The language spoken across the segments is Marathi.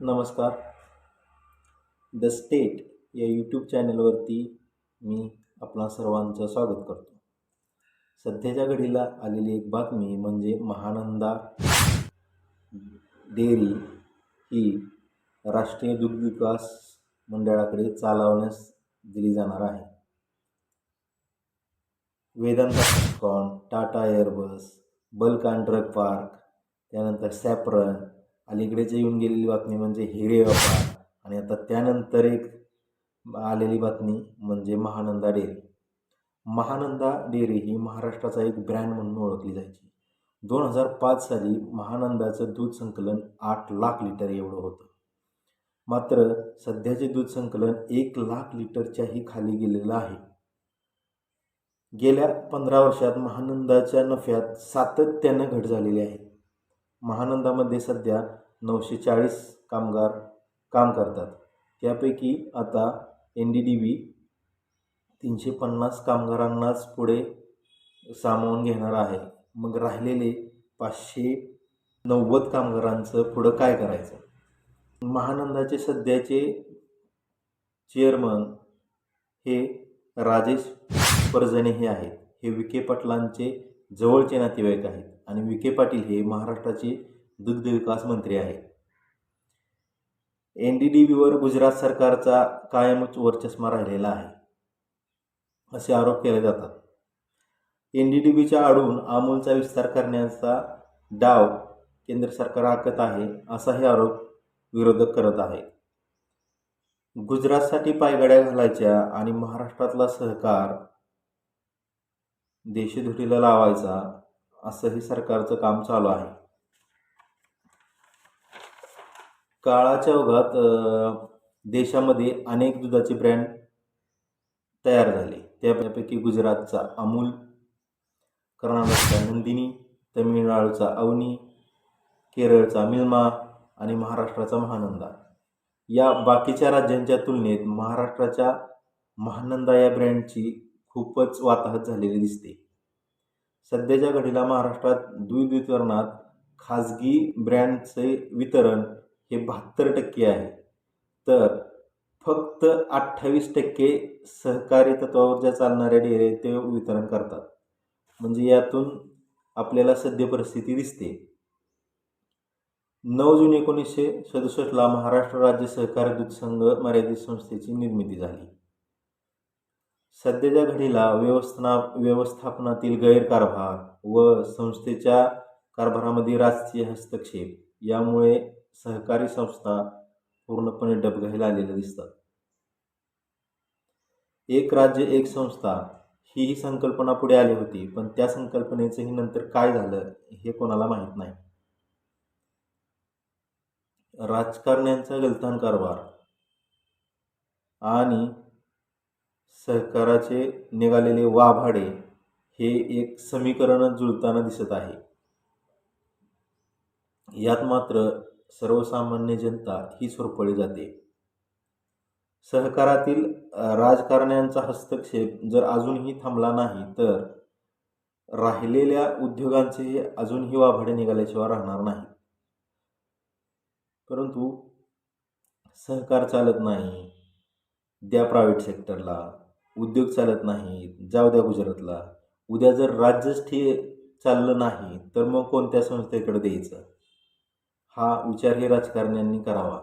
नमस्कार. द स्टेट या यूट्यूब चॅनलवरती मी आपणा सर्वांचं स्वागत करतो. सध्याच्या घडीला आलेली एक बातमी म्हणजे महानंदा डेअरी ही राष्ट्रीय दुग्धविकास मंडळाकडे चालवण्यास दिली जाणार आहे. वेदांता कॉन Tata Airbus bulk and drug park त्यानंतर सॅप्रन अलीकडेच येऊन गेलेली बातमी म्हणजे हिरे व्यापार. आणि आता त्यानंतर एक आलेली बातमी म्हणजे महानंदा डेअरी. महानंदा डेअरी ही महाराष्ट्राचा एक ब्रँड म्हणून ओळखली जायची. दोन हजार पाच साली महानंदाचं दूध संकलन आठ लाख लिटर एवढं होतं. मात्र सध्याचे दूध संकलन एक लाख लिटरच्याही खाली गेलेलं आहे. गेल्या पंधरा वर्षात महानंदाच्या नफ्यात सातत्यानं घट झालेली आहे. महानंदामध्ये सध्या नऊशे चाळीस कामगार काम करतात. त्यापैकी आता एन डी डी बी तीनशे पन्नास कामगारांनाच पुढे सामावून घेणार आहे. मग राहिलेले पाचशे नव्वद कामगारांचं पुढं काय करायचं? महानंदाचे सध्याचे चेअरमन हे राजेश परजणे हे आहेत. हे विखे पाटलांचे जवळचे नातेवाईक आहेत आणि विखे पाटील हे महाराष्ट्राचे दुग्धविकास मंत्री आहेत. एन डी डी बीवर गुजरात सरकारचा कायमच वर्चस्मा राहिलेला आहे असे आरोप केले जातात. एन डी डी बीच्या आडून अमूलचा विस्तार करण्याचा डाव केंद्र सरकार आखत आहे असाही आरोप विरोधक करत आहे. गुजरातसाठी पायगड्या घालायच्या आणि महाराष्ट्रातला सहकार देशधुटीला लावायचा. असंही सरकारचं काम चालू आहे. काळाच्या ओघात देशामध्ये अनेक दुधाचे ब्रँड तयार झाले. त्यापैकी गुजरातचा अमूल कर्नाटकचा नंदिनी तमिळनाडूचा अवनी केरळचा मिल्मा आणि महाराष्ट्राचा महानंदा. या बाकीच्या राज्यांच्या तुलनेत महाराष्ट्राच्या महानंदा या ब्रँडची खूपच वाताहत झालेली दिसते. सध्याच्या घडीला महाराष्ट्रात दूध वितरणात खाजगी ब्रँडचे वितरण हे बहात्तर टक्के आहे. तर फक्त अठ्ठावीस टक्के सहकारी तत्वावर ज्या चालणाऱ्या डेअरी ते वितरण करतात. म्हणजे यातून आपल्याला सद्य परिस्थिती दिसते. नऊ जून एकोणीसशे सदुसष्टला महाराष्ट्र राज्य सहकारी दूध संघ मर्यादित संस्थेची निर्मिती झाली. सध्याच्या घडीला व्यवस्थाना व्यवस्थापनातील गैरकारभार व संस्थेच्या कारभारामध्ये राजकीय हस्तक्षेप यामुळे सहकारी संस्था पूर्णपणे डबघाईला आलेल्या दिसतात. एक राज्य एक संस्था ही ही संकल्पना पुढे आली होती पण त्या संकल्पनेचंही नंतर काय झालं हे कोणाला माहीत नाही. राजकारण्यांचा गलथान कारभार आणि सहकाराचे निघालेले वाभाडे हे एक समीकरणच जुळताना दिसत आहे. यात मात्र सर्वसामान्य जनता ही सोरपळी जाते. सहकारातील राजकारण्यांचा हस्तक्षेप जर अजूनही थांबला नाही तर राहिलेल्या उद्योगांचे अजूनही वाभाडे निघाल्याशिवाय राहणार नाही. परंतु सहकार चालत नाही द्या प्रायव्हेट सेक्टरला उद्योग चालत नाही जाऊ द्या गुजरातला. उद्या जर राज्यच ठे चाललं नाही तर मग कोणत्या संस्थेकडे द्यायचं? हा विचार हे राजकारण्यांनी करावा.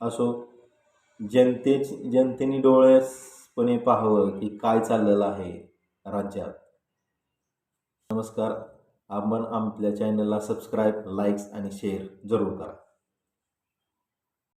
असो जनते जनतेने डोळ्यासपणे पाहावं की काय चाललेलं आहे राज्यात. नमस्कार. आपण आपल्या चॅनलला सबस्क्राईब लाईक्स आणि शेअर जरूर करा.